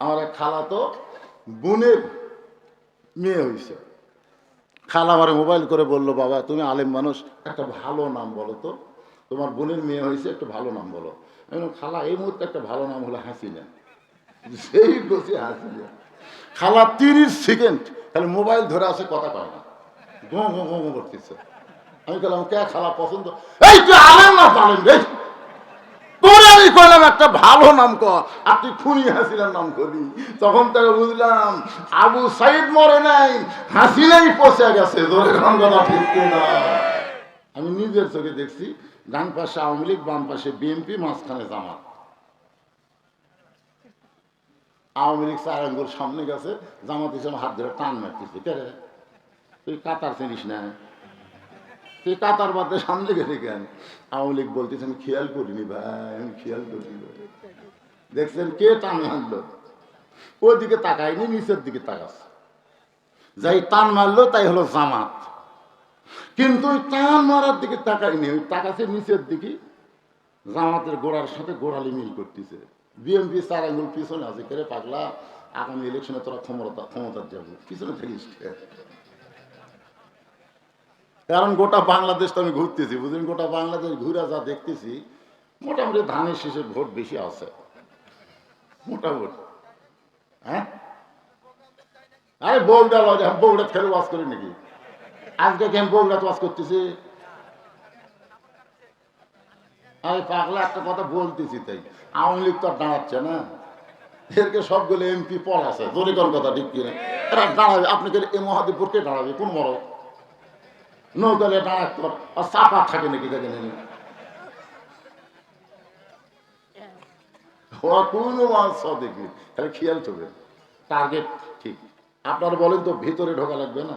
আমার এক খালা তো বোনের মেয়ে হয়েছে খালা আমার মোবাইল করে বলল, বাবা, তুমি আলেম মানুষ, একটা ভালো নাম বলো তো। তোমার বোনের মেয়ে হয়েছে একটা ভালো নাম বলো। আমি খালা, এই মুহূর্তে একটা ভালো নাম হলো হাসিনা। সেই বসে হাসিনা। খালা তিরিশ সেকেন্ড, তাহলে মোবাইল ধরে আসে, কথা কয় না। গো গো গো করতেছে। আমি বললাম, কে খালা, পছন্দ? এই, তুই আলেম না পালেন একটা ভালো নাম কর। তুই খুনি হাসিনার নাম করবি তখন তাকে বুঝলাম, আবু সাইদ মরে নাই, হাসিনাই পচে গেছে আমি নিজের চোখে দেখছি, ডান পাশে আওয়ামী লীগ, বাম পাশে বিএনপি, মাঝখানে জামাত। আওয়ামী লীগ চার আঙ্গুল সামনে গেছে, জামাত হিসেবে হাত ধরে টান মারতেছে তুই কাতার চিনিস না? তুই কাতার বাদে সামনে গেলি কেন? আওয়ামী লীগ বলতেছে, আমি খেয়াল করিনি ভাই, আমি খেয়াল করিনি। দেখছেন কে টান মারলো? ওই দিকে তাকায়নি, নিচের দিকে তাকাচ্ছে। যাই টান মারলো, তাই হলো জামাত। কিন্তু ওই টান মারার দিকে তাকায়নি, ওই তাকাছে নিচের দিকে। জামাতের গোড়ার সাথে গোড়ালি মিল করতেছে। বিএমপি চার আঙ্গুল পিছনে আছে কেরে পাগলা? আগামী ইলেকশনে তোরা ক্ষমতা, ক্ষমতার যাব। পিছনে থাকিস? কারণ গোটা বাংলাদেশ তো আমি ঘুরতেছি, বুঝলেন? গোটা বাংলাদেশ ঘুরে যা দেখতেছি, মোটামুটি ধানের শেষে ভোট বেশি আছে। মোটামুটি। হ্যাঁ? আরে বউটা লজা বউটা ফেলে ওয়াজ করি নাকি? আজকে কেন বউটা ওয়াজ করতেছি? আরে পাগলা, একটা কথা বলতেছি তাই। আওয়ামী লীগ তো আর দাঁড়াচ্ছে না। এরকে সবগুলো এমপি পল আছে জরিকর কথা ঠিক কিনা? এরা দাঁড়াবে আপনাকে এই মহাদেবপুর কে দাঁড়াবে? কোন বড় নৌকালে দাঁড়াতে পার আর চাপা থাকে নাকি দেখে নেই কোনো দেখি তাহলে খেয়াল চলবে টার্গেট ঠিক। আপনারা বলেন তো ভিতরে ঢোকা লাগবে না?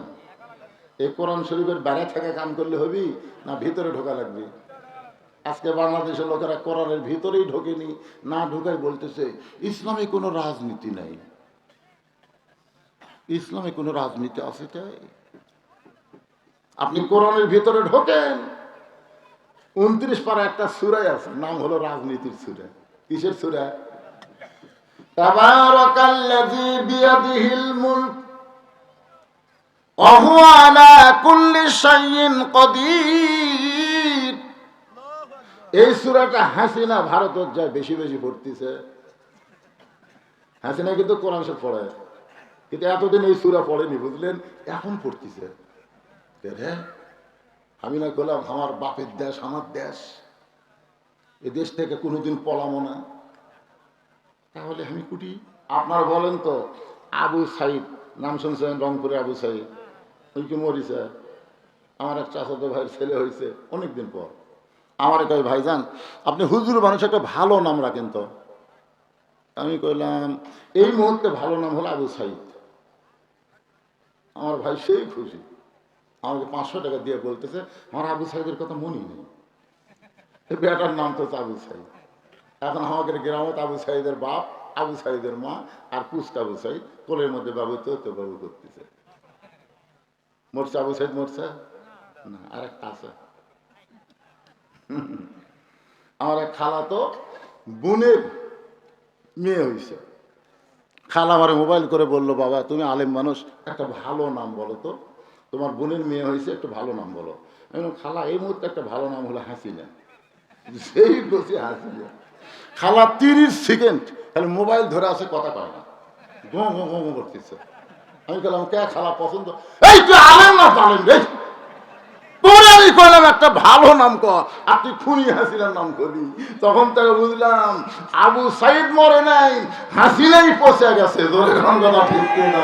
এই কোরআন শরীফের বাইরে থেকে কাম করলে হবি না ভিতরে ঢোকা লাগবে? আজকে বাংলাদেশের লোকেরা কোরআনের ভিতরেই ঢোকেনি, না ঢোকাই বলতেছে, ইসলামে কোনো রাজনীতি নাই। ইসলামে কোনো রাজনীতি আছে তাই? আপনি কোরআনের ভিতরে ঢোকেন উনত্রিশ পারা একটা সুরাই আছে নাম হলো রাজনীতির সুরা কিসের সুরা তাবারাকাল্লাযী বিয়াদিহিল মুলক وهو على كل شيء قدير এই সুরাটা হাসিনা ভারতের যায় বেশি বেশি পড়তেছে হাসিনা কিন্তু কোরআন সব পড়ে কিন্তু এতদিন এই সুরা পড়েনি বুঝলেন এখন পড়তেছে রে আমি না করলাম আমার বাপের দেশ, আমার দেশ। এ দেশ থেকে কোনোদিন পলামো না। তাহলে আমি কুটি। আপনার বলেন তো, আবু সাইদ, নাম শুনছেন রংপুরে আবু সাইদ? ওই কি মরিছে? আমার এক চাচাতো ভাইয়ের ছেলে হয়েছে অনেকদিন পর। আমার কয়, ভাইজান, আপনি হুজুর মানুষ, একটা ভালো নাম রাখেন তো। আমি কইলাম, এই মুহূর্তে ভালো নাম হলো আবু সাইদ। আমার ভাই সেই খুশি। আমাকে পাঁচশো টাকা দিয়ে বলতেছে, আমার আবু সাইদের কথা মনেই নেই। বেটার নাম তো আবু সাইদ। এখন আমাদের গ্রামত আবু সাইদের বাপ, আবু সাইদের মা আর পুস্ত আবু সাইদ, কোলের মধ্যে বাবু তো তো বাবু করতেছে। মরছে আবু সাইদ মরছে? না, আর একটা আছে। আমার এক খালা তো বোনের মেয়ে হয়েছে খালা আমার মোবাইল করে বলল, বাবা তুমি আলেম মানুষ, একটা ভালো নাম বলো তো। তোমার বোনের মেয়ে হয়েছে, একটা ভালো নাম বলো। আমি খালা, এই মুহূর্তে একটা ভালো নাম হলো হাসিনা। সেই বসে হাসিনা। খালা, তিরিশ সেকেন্ড তাহলে মোবাইল ধরে আসে, কথা কয় না। গো গো গো গো করতেছে। আমি বললাম, কে খালা, পছন্দ? এই তুই আলেম না পালেন রে? তোরে আমি কইলাম একটা ভালো নাম কর। আর তুই খুনি হাসিনার নাম করবি। তখন তাকে বুঝলাম, আবু সাইদ মরে নাই, হাসিনাই পচে গেছে ধরে কথা ঠিক না।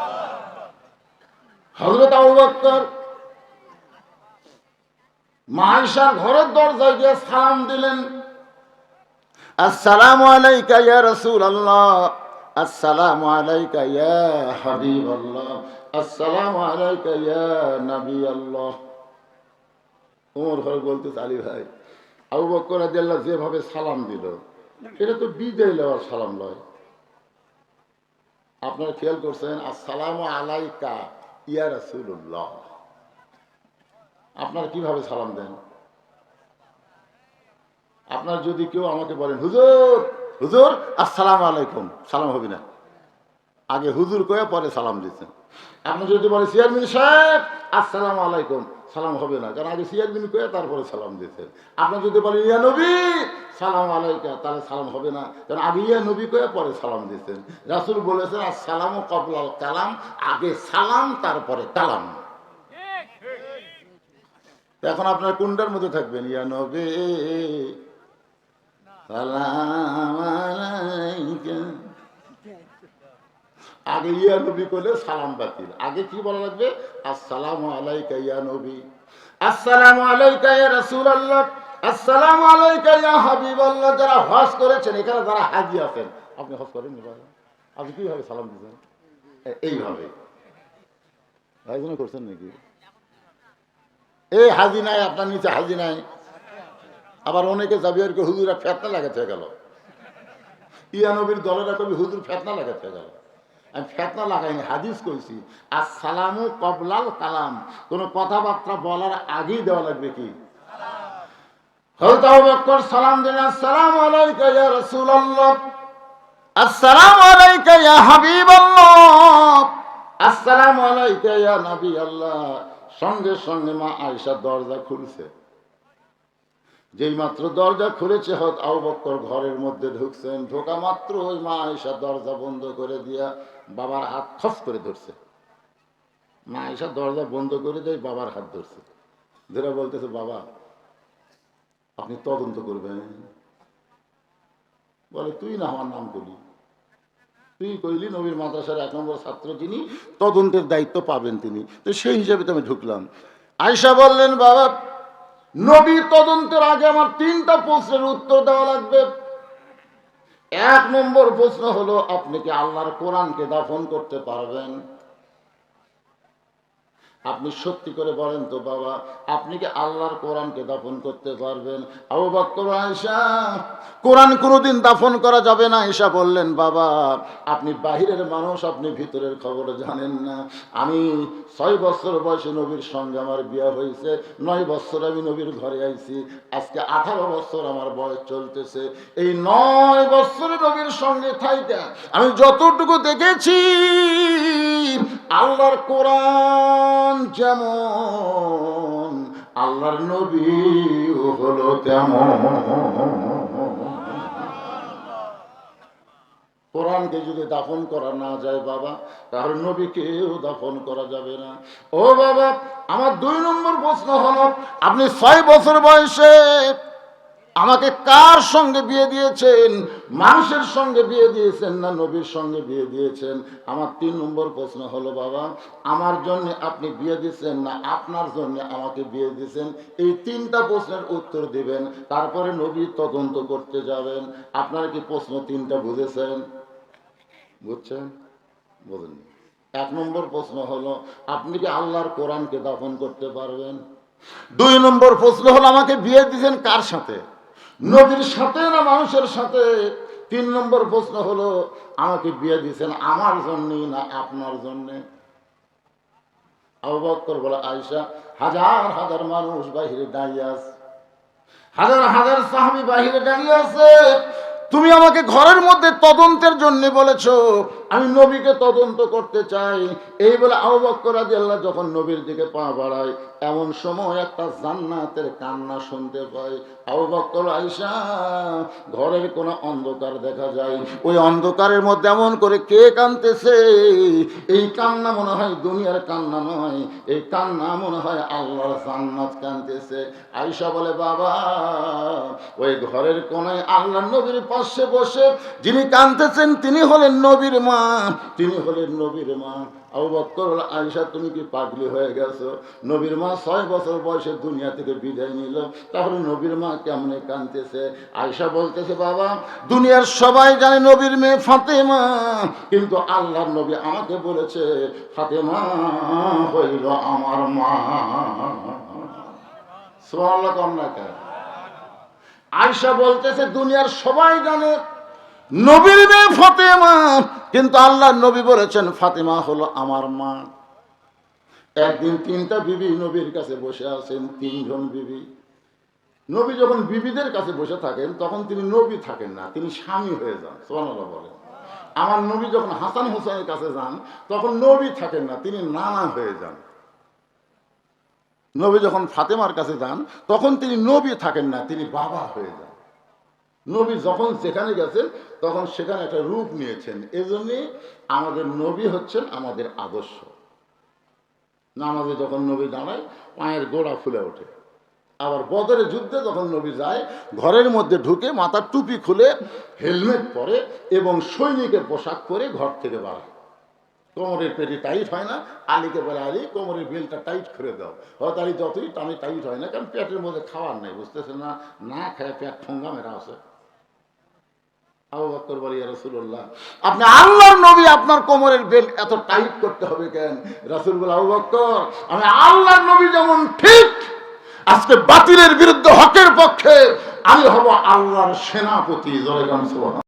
হজরত আবু মাইশার ঘরের দরজায় গিয়ে সালাম দিলেন। আসসালামু আলাইকা ইয়া রাসূলুল্লাহ, আসসালামু আল্লাহ ওমর ফারুক বলতে আলী ভাই, আবু বকর রাদিয়াল্লাহ যেভাবে সালাম দিল, সেটা তো বিদায় লওয়ার সালাম লয় আপনারা খেয়াল করছেন, আসসালামু আলাইকা ইয়া আপনারা কীভাবে সালাম দেন? আপনার যদি কেউ আমাকে বলেন, হুজুর হুজুর, আসসালামু আলাইকুম। সালাম হবে না। আগে হুজুর কয়ে পরে সালাম দিচ্ছেন। আপনি যদি বলেন চেয়ারম্যান সাহেব আসসালামু আলাইকুম, সালাম হবে না। কারণ আগে চেয়ারম্যান কয়ে তারপরে সালাম দিচ্ছেন। আপনি যদি বলেন, ইয়া নবী সালাম আলাইকা তাহলে সালাম হবে না। কারণ আগে ইয়া নবী কয়ে পরে সালাম দিচ্ছেন রাসুল বলেছেন, আসসালামু কবলাল কালাম আগে সালাম, তারপরে কালাম। এখন আপনার কোনটার মধ্যে থাকবেন? ইয়া নবী, সালাম আগে ইয়া নবী করলে সালাম বাতিল। আগে কি বলা লাগবে? আসসালামু আলাইকা ইয়া নবী আসসালামু আলাইকা ইয়া রাসূলুল্লাহ আসসালামু আলাইকা ইয়া হাবিবাল্লাহ। যারা হজ করেছেন, এখানে যারা হাজি আছেন, আপনি হজ করেন এবার আপনি কীভাবে সালাম দিচ্ছেন এ- এইভাবে। আয়োজন করছেন নাকি? এই হাজি নাই, আপনার নিচে হাজি নাই। আবার অনেকে যাবি আর কি হুজুরা ফেতনা লাগাতে গেল। ইয়া নবীর দলেরা কবি হুজুর ফেতনা লাগাতে গেল। আমি ফেতনা লাগাইনি, হাদিস কইছি। আর সালামু কবলাল কালাম। কোনো কথাবার্তা বলার আগেই দেওয়া লাগবে কি? সালাম আল্লাহ সঙ্গে সঙ্গে মা আয়েশা দরজা খুলছে। যেই মাত্র দরজা খুলেছে হত আবু বক্কর ঘরের মধ্যে ঢুকছেন। ঢোকা মাত্র ওই মা আয়েশা দরজা বন্ধ করে দিয়া বাবার হাত খস করে ধরছে। মা আয়েশা দরজা বন্ধ করে দেয়, বাবার হাত ধরছে। ধরে বলতেছে, বাবা আপনি তদন্ত করবেন। বলে, তুই না আমার নাম করলি তুই কইলি নবীর মাদ্রাসার এক নম্বর ছাত্র যিনি তদন্তের দায়িত্ব পাবেন তিনি। তো সেই হিসাবে তো আমি ঢুকলাম। আয়সা বললেন, বাবা নবীর তদন্তের আগে আমার তিনটা প্রশ্নের উত্তর দেওয়া লাগবে। এক নম্বর প্রশ্ন হলো, আপনি কি আল্লাহর কোরআনকে দাফন করতে পারবেন? আপনি সত্যি করে বলেন তো বাবা, আপনি কি আল্লাহর কোরআনকে দাফন করতে পারবেন? আবু বক্কর আয়েশা, কোরআন কোনোদিন দাফন করা যাবে না, ঈশা বললেন, বাবা, আপনি বাহিরের মানুষ, আপনি ভিতরের খবর জানেন না। আমি ছয় বছর বয়সে নবীর সঙ্গে আমার বিয়ে হয়েছে, নয় বছর আমি নবীর ঘরে আইছি। আজকে আঠারো বছর আমার বয়স চলতেছে। এই নয় বছরে নবীর সঙ্গে থাইতে আমি যতটুকু দেখেছি, আল্লাহর কোরআন যেমন আল্লাহর নবী হলো তেমন। কোরআনকে যদি দাফন করা না যায় বাবা, তাহলে নবীকেও দাফন করা যাবে না। ও বাবা, আমার দুই নম্বর প্রশ্ন হল, আপনি ছয় বছর বয়সে আমাকে কার সঙ্গে বিয়ে দিয়েছেন? মানুষের সঙ্গে বিয়ে দিয়েছেন না নবীর সঙ্গে বিয়ে দিয়েছেন? আমার তিন নম্বর প্রশ্ন হলো, বাবা, আমার জন্য আপনি বিয়ে দিয়েছেন না আপনার জন্য আমাকে বিয়ে দিয়েছেন এই তিনটা প্রশ্নের উত্তর দিবেন, তারপরে নবী তদন্ত করতে যাবেন। আপনারা কি প্রশ্ন তিনটা বুঝেছেন? বুঝছেন? বলুন এক নম্বর প্রশ্ন হলো, আপনি কি আল্লাহর কোরআনকে দাফন করতে পারবেন? দুই নম্বর প্রশ্ন হলো, আমাকে বিয়ে দিয়েছেন কার সাথে? নবীর সাথে না মানুষের সাথে? তিন নম্বর প্রশ্ন হলো, আমাকে বিয়ে দিয়েছেন আমার জন্যে না আপনার জন্যে? আবু বক্কর বলে আয়সা হাজার হাজার মানুষ বাহিরে দাঁড়িয়ে আছে। হাজার হাজার সাহাবি বাহিরে দাঁড়িয়ে আছে। তুমি আমাকে ঘরের মধ্যে তদন্তের জন্য বলেছ, আমি নবীকে তদন্ত করতে চাই। এই বলে রাদিয়াল্লাহ যখন নবীর দিকে পা বাড়ায়, এমন সময় একটা জান্নাতের কান্না শুনতে পাই আবু বক্কর আইসা ঘরের কোনো অন্ধকার দেখা যায়। ওই অন্ধকারের মধ্যে এমন করে কে কানতেছে এই কান্না মনে হয় দুনিয়ার কান্না নয়। এই কান্না মনে হয় আল্লাহর জান্নাত কানতেছে আইসা বলে, বাবা, ওই ঘরের কোনায় আল্লাহ নবীর পাশে বসে যিনি কানতেছেন তিনি হলেন নবীর মা। তিনি হলেন নবীর মা। আবু বক্কর আয়েশা, তুমি কি পাগলি হয়ে গেছো? নবীর মা ছয় বছর বয়সে দুনিয়া থেকে বিদায় নিল। তাহলে নবীর মা কেমনে কাঁদতেছে? আয়েশা বলতেছে, বাবা, দুনিয়ার সবাই জানে নবীর মেয়ে ফাতেমা। কিন্তু আল্লাহ নবী আমাকে বলেছে, ফাতেমা হইল আমার মা। সোয়াল্লাহ কন্যা কেন? আয়সা বলতেছে, দুনিয়ার সবাই জানে, নবীর মেয়ে ফাতেমা, কিন্তু আল্লাহ নবী বলেছেন, ফাতেমা হলো আমার মা। একদিন তিনটা বিবি নবীর কাছে বসে আছেন, তিনজন বিবি। নবী যখন বিবিদের কাছে বসে থাকেন, তখন তিনি নবী থাকেন না, তিনি স্বামী হয়ে যান সোহানাল্লাহ বলেন। আমার নবী যখন হাসান হোসেনের কাছে যান, তখন নবী থাকেন না, তিনি নানা হয়ে যান। নবী যখন ফাতেমার কাছে যান, তখন তিনি নবী থাকেন না, তিনি বাবা হয়ে যান। নবী যখন যেখানে গেছেন, তখন সেখানে একটা রূপ নিয়েছেন। এজন্যে আমাদের নবী হচ্ছেন আমাদের আদর্শ। নামাজে যখন নবী দাঁড়ায়, পায়ের গোড়া ফুলে ওঠে। আবার বদরের যুদ্ধে যখন নবী যায়, ঘরের মধ্যে ঢুকে মাথার টুপি খুলে হেলমেট পরে এবং সৈনিকের পোশাক পরে ঘর থেকে বাড়ায় কোমরের পেটে টাইট হয় না, আলীকে বলে, আলী, কোমরের বেলটা টাইট করে দাও। হয়তো আলী যতই টানে টাইট হয় না কারণ পেটের মধ্যে খাওয়ার নাই বুঝতেছে না? না খায় পেট ঠোঙ্গা মেরা আছে। আবু বক্কর বলি রাসূলুল্লাহ, আপনি আল্লাহর নবী, আপনার কোমরের বেল্ট এত টাইট করতে হবে কেন? রাসূল বলে, আবু আমি আল্লাহর নবী যেমন ঠিক, আজকে বাতিলের বিরুদ্ধে হকের পক্ষে, আমি হব আল্লাহর সেনাপতি। জয় গান সুবহান